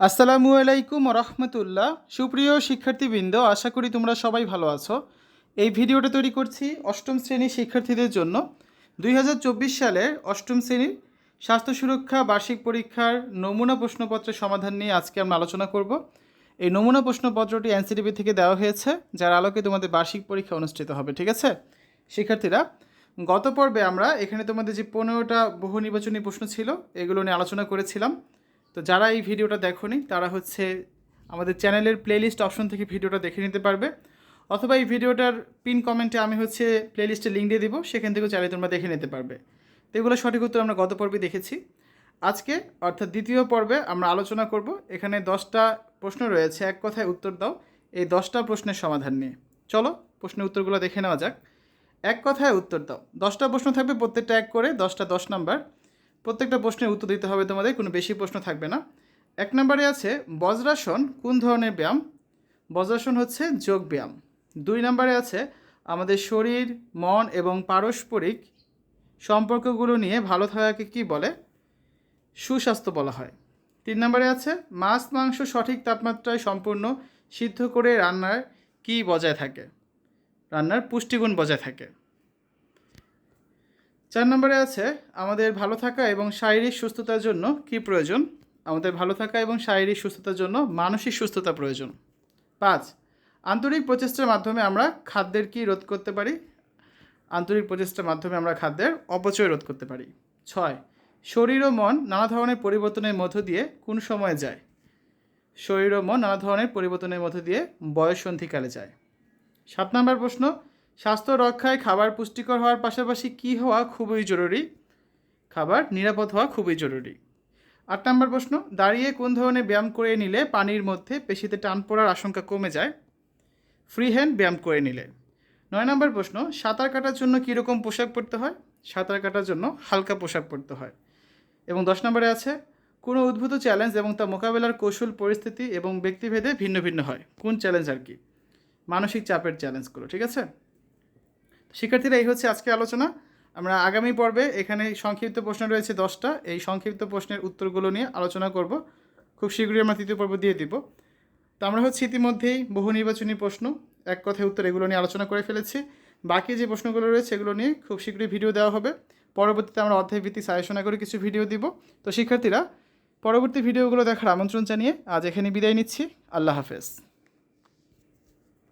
আসসালামু আলাইকুম রহমতুল্লাহ। সুপ্রিয় শিক্ষার্থীবৃন্দ, আশা করি তোমরা সবাই ভালো আছো। এই ভিডিওটা তৈরি করছি অষ্টম শ্রেণির শিক্ষার্থীদের জন্য। দুই হাজার চব্বিশ সালের অষ্টম শ্রেণির স্বাস্থ্য সুরক্ষা বার্ষিক পরীক্ষার নমুনা প্রশ্নপত্রের সমাধান নিয়ে আজকে আমরা আলোচনা করব। এই নমুনা প্রশ্নপত্রটি এনসিটিভি থেকে দেওয়া হয়েছে, যার আলোকে তোমাদের বার্ষিক পরীক্ষা অনুষ্ঠিত হবে, ঠিক আছে? শিক্ষার্থীরা, গত পর্বে আমরা এখানে তোমাদের যে পনেরোটা বহু নির্বাচনী প্রশ্ন ছিল, এগুলো নিয়ে আলোচনা করেছিলাম। তো যারা এই ভিডিওটা দেখোনি, তারা হচ্ছে আমাদের চ্যানেলের প্লেলিস্ট অপশন থেকে ভিডিওটা দেখে নিতে পারবে। অথবা এই ভিডিওটার পিন কমেন্টে আমি হচ্ছে প্লেলিস্টে লিঙ্ক দিয়ে দিব, সেখান থেকেও চাইলে তোমরা দেখে নিতে পারবে। তো এগুলো সঠিক উত্তর আমরা গত পর্বে দেখেছি। আজকে, অর্থাৎ দ্বিতীয় পর্বে আমরা আলোচনা করব, এখানে দশটা প্রশ্ন রয়েছে, এক কথায় উত্তর দাও এই দশটা প্রশ্নের সমাধান নিয়ে। চলো, প্রশ্নের উত্তরগুলো দেখে নেওয়া যাক। এক কথায় উত্তর দাও। দশটা প্রশ্ন থাকবে প্রত্যেকটা এক করে, দশটা দশ নাম্বার। প্রত্যেকটা প্রশ্নের উত্তর দিতে হবে তোমাদের, কোনো বেশি প্রশ্ন থাকবে না। এক নম্বরে আছে, বজ্রাসন কোন ধরনের ব্যায়াম? বজ্রাসন হচ্ছে যোগ ব্যায়াম। দুই নম্বরে আছে, আমাদের শরীর, মন এবং পারস্পরিক সম্পর্কগুলো নিয়ে ভালো থাকাকে কি বলে? সুস্বাস্থ্য বলা হয়। তিন নম্বরে আছে, মাছ, মাংস সঠিক তাপমাত্রায় সম্পূর্ণ সিদ্ধ করে রান্নার কি বজায় থাকে? রান্নার পুষ্টিগুণ বজায় থাকে। চার নম্বরে আছে, আমাদের ভালো থাকা এবং শারীরিক সুস্থতার জন্য কি প্রয়োজন? আমাদের ভালো থাকা এবং শারীরিক সুস্থতার জন্য মানসিক সুস্থতা প্রয়োজন। পাঁচ, আন্তরিক প্রচেষ্টার মাধ্যমে আমরা খাদ্যের কি রোধ করতে পারি? আন্তরিক প্রচেষ্টার মাধ্যমে আমরা খাদ্যের অপচয় রোধ করতে পারি। ছয়, শরীর ও মন নানা ধরনের পরিবর্তনের মধ্য দিয়ে কোন সময়ে যায়? শরীর ও মন নানা ধরনের পরিবর্তনের মধ্য দিয়ে বয়সন্ধিকালে যায়। সাত নম্বর প্রশ্ন স্বাস্থ্য রক্ষায় খাবার পুষ্টিকর হওয়ার পাশাপাশি কী হওয়া খুবই জরুরি? খাবার নিরাপদ হওয়া খুবই জরুরি। আট নম্বর প্রশ্ন, দাঁড়িয়ে কোন ধরনের ব্যায়াম করে নিলে পানির মধ্যে পেশিতে টান পড়ার আশঙ্কা কমে যায়? ফ্রি হ্যান্ড ব্যায়াম করে নিলে। নয় নম্বর প্রশ্ন, সাঁতার কাটার জন্য কীরকম পোশাক পরতে হয়? সাঁতার কাটার জন্য হালকা পোশাক পরতে হয়। এবং দশ নম্বরে আছে, কোনো উদ্ভূত চ্যালেঞ্জ এবং তা মোকাবেলার কৌশল, পরিস্থিতি এবং ব্যক্তিভেদে ভিন্ন ভিন্ন হয়। কোন চ্যালেঞ্জ আর কি? মানসিক চাপের চ্যালেঞ্জগুলো, ঠিক আছে? শিক্ষার্থীরা, এই হচ্ছে আজকে আলোচনা। আমরা আগামী পর্বে এখানে সংক্ষিপ্ত প্রশ্ন রয়েছে দশটা। এই সংক্ষিপ্ত প্রশ্নের উত্তরগুলো নিয়ে আলোচনা করব। খুব শীঘ্রই আমরা তৃতীয় পর্ব দিয়ে দিব। তো আমরা হচ্ছে ইতিমধ্যেই বহু নির্বাচনী প্রশ্ন, এক কথায় উত্তর এগুলো নিয়ে আলোচনা করে ফেলেছি। বাকি যে প্রশ্নগুলো রয়েছে এগুলো নিয়ে খুব শীঘ্রই ভিডিও দেওয়া হবে। পরবর্তীতে আমরা অধ্যায় ভিত্তিক সাজেশনা করে কিছু ভিডিও দিব। তো শিক্ষার্থীরা, পরবর্তী ভিডিওগুলো দেখার আমন্ত্রণ জানিয়ে আজ এখানে বিদায় নিচ্ছি। আল্লাহ হাফেজ।